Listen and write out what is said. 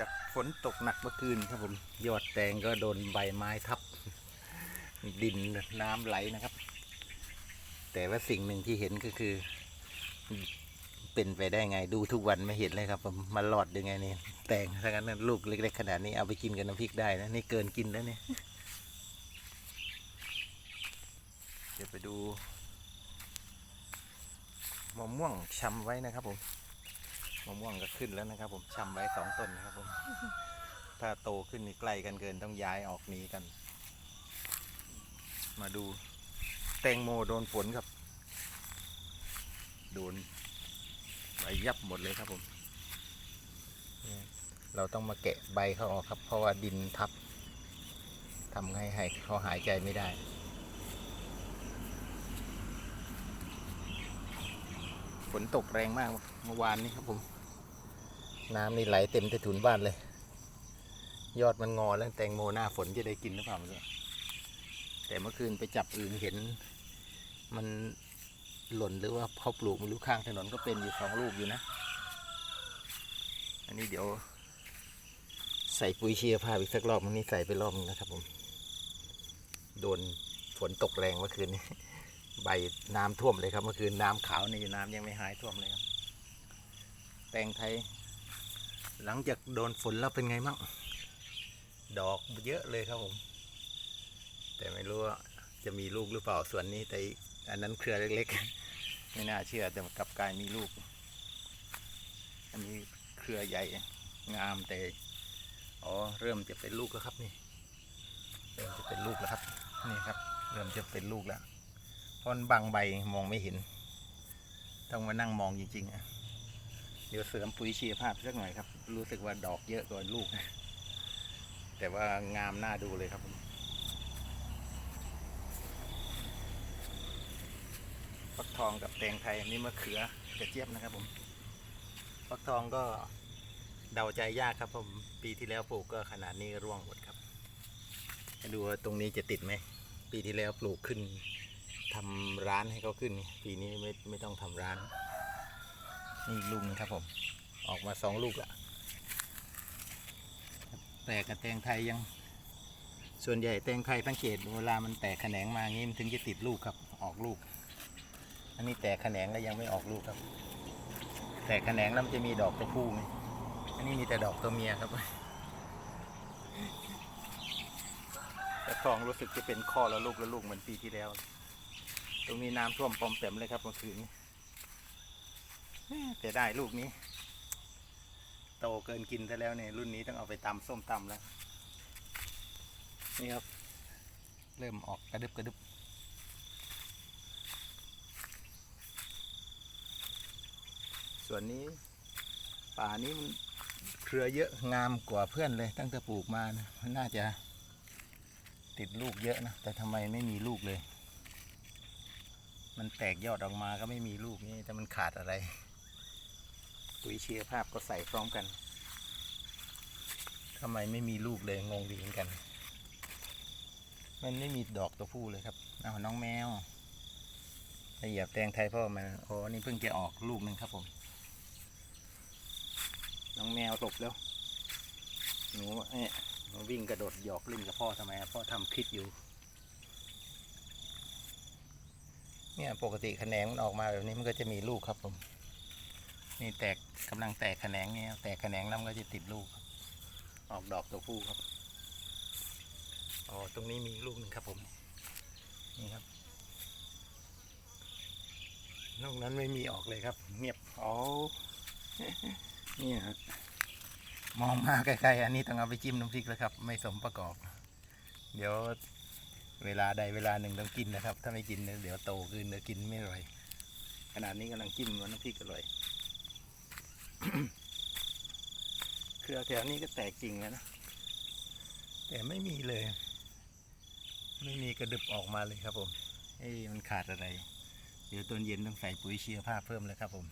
จากฝนตกหนักเมื่อคืนครับผม ยอดแตงก็โดนใบไม้ทับดินน้ำไหลนะครับ แต่ว่าสิ่งหนึ่งที่เห็นก็คือ เป็นไปได้ไงดูทุกวันไม่เห็นเลยครับผมมันหลอดยังไงนี่แตงถ้างั้นลูกเล็กๆขนาดนี้เอาไปกินกับน้ำพริกได้นะนี่เกินกินแล้วเนี่ยเดี๋ยวไปดูมะม่วงชำไว้นะครับผมะม่วงก็ขึ้นแล้วนะครับ ผมชำไว้สองต้นนะครับผม ถ้าโตขึ้นนี่ใกล้กันเกินต้องย้ายออกหนีกัน มาดู แตงโมโดนฝนครับ โดนใบยับหมดเลยครับผมเนี่ยเราต้องมาแกะใบเขาออกครับ เพราะว่าดินทับทำให้ให้เขาหายใจไม่ได้ฝนตกแรงมากเมื่อวานนี้ครับผม น้ำนี่ไหลเต็มใต้ถุนบ้านเลย ยอดมันงอแล้วแตงโมหน้าฝนจะได้กินหรือเปล่าไม่รู้แต่เมื่อคืนไปจับอึ่งเห็น มันหล่นหรือว่าเขาปลูกไม่รู้ข้างถนนก็เป็นอยู่สองลูกอยู่นะ อันนี้เดี๋ยว ใส่ปุ๋ยเชียร์ผ้าอีกสักรอบมันนี้ใส่ไปรอบนึงนะครับผม โดนฝนตกแรงเมื่อคืนนี้ใบน้ำท่วมเลยครับเมื่อคืนน้ำขาวนี่น้ำยังไม่หายท่วมเลยครับ แตงไทย หลังจากโดนฝนแล้วเป็นไงมั่งดอกเยอะเลยครับผม แต่ไม่รู้ว่าจะมีลูกหรือเปล่าส่วนนี้แต่อันนั้นเครือเล็กๆ ไม่น่าเชื่อแต่กลับกลายมีลูก อันนี้เครือใหญ่งามแต่อ๋อเริ่มจะเป็นลูกแล้วครับนี่เริ่มจะเป็นลูกแล้วครับนี่ครับ เริ่มจะเป็นลูกแล้วเพราะมันบางใบมองไม่เห็น ต้องมานั่งมองจริงๆอะ เดี๋ยวเสริมปุ๋ยชีวภาพสักหน่อยครับ รู้สึกว่าดอกเยอะกว่าลูก แต่ว่างามน่าดูเลยครับผมฟักทองกับแตงไทยอันนี้มะเขือกระเจี๊ยบนะครับผมฟักทองก็เดาใจยากครับผมปีที่แล้วปลูกก็ขนาดนี้ร่วงหมดครับดูว่าตรงนี้จะติดไหมปีที่แล้วปลูกขึ้นทำร้านให้เขาขึ้น ปีนี้ไม่ไม่ต้องทำร้าน นี่อีกลูกหนึงครับผม ออกมาสองลูกละแต่กับแตงไทยยัง ส่วนใหญ่แตงไทยสังเกตเวลามันแตกแขนงมางี้มันถึงจะติดลูกครับออกลูก อันนี้แตกแขนงแล้วยังไม่ออกลูกครับ แตกแขนงแล้วมันจะมีดอกตัวผู้ไงอันนี้มีแต่ดอกตัวเมียครับแต่ทองรู้สึกจะเป็นข้อละลูกละลูกเหมือนปีที่แล้ว ตรงนี้น้ำท่วมปอมแปมเลยครับเมื่อคืนนี้ แม่แต่ได้ลูกนี้ โตเกินกินซะแล้วเนี่ยรุ่นนี้ต้องเอาไปตำส้มตำแล้ว นี่ครับ เริ่มออกกระดึบกระดึบส่วนนี้ ป่านี้มันเครือเยอะงามกว่าเพื่อนเลย ตั้งแต่ปลูกมานะมันน่าจะติดลูกเยอะนะ แต่ทำไมไม่มีลูกเลย มันแตกยอดออกมาก็ไม่มีลูกนี่แต่มันขาดอะไร ปุ๋ยเชียร์ภาพก็ใส่พร้อมกันทำไมไม่มีลูกเลยงงดีเหมือนกัน มันไม่มีดอกตัวผู้เลยครับเอาน้องแมวไปเหยียบแตงไทยพ่อมันโอ้นี่เพิ่งจะออกลูกหนึ่งครับผม น้องแมวตบแล้วหนูเนี่ยหนูวิ่งกระโดดหยอกเล่นกับพ่อทำไมพ่อทำคลิปอยู่ เนี่ยปกติแขนงมันออกมาแบบนี้มันก็จะมีลูกครับผม นี่แตกกำลังแตกแขนงเนี่ยแตกแขนงแล้วมันก็จะติดลูกครับออกดอกตัวผู้ครับอ๋อตรงนี้มีลูกหนึ่งครับผม นี่ครับนอกนั้นไม่มีออกเลยครับ เงียบอ๋อเนี่ยครับมองมาไกลๆอันนี้ต้องเอาไปจิ้มน้ำพริกแล้วครับ ไม่สมประกอบ เดี๋ยวเวลาใดเวลาหนึ่งต้องกินนะครับ ถ้าไม่กินเนี่ยเดี๋ยวโตขึ้นเดี๋ยวกินไม่อร่อย ขนาดนี้กำลังจิ้มกับน้ำพริกอร่อย เครือแถวนี้ก็แตกจริงแล้วนะ แต่ไม่มีเลย ไม่มีกระดึบออกมาเลยครับผม เอ้ยมันขาดอะไร เดี๋ยวตอนเย็นต้องใส่ปุ๋ยเชียร์ผ้าเพิ่มเลยครับผม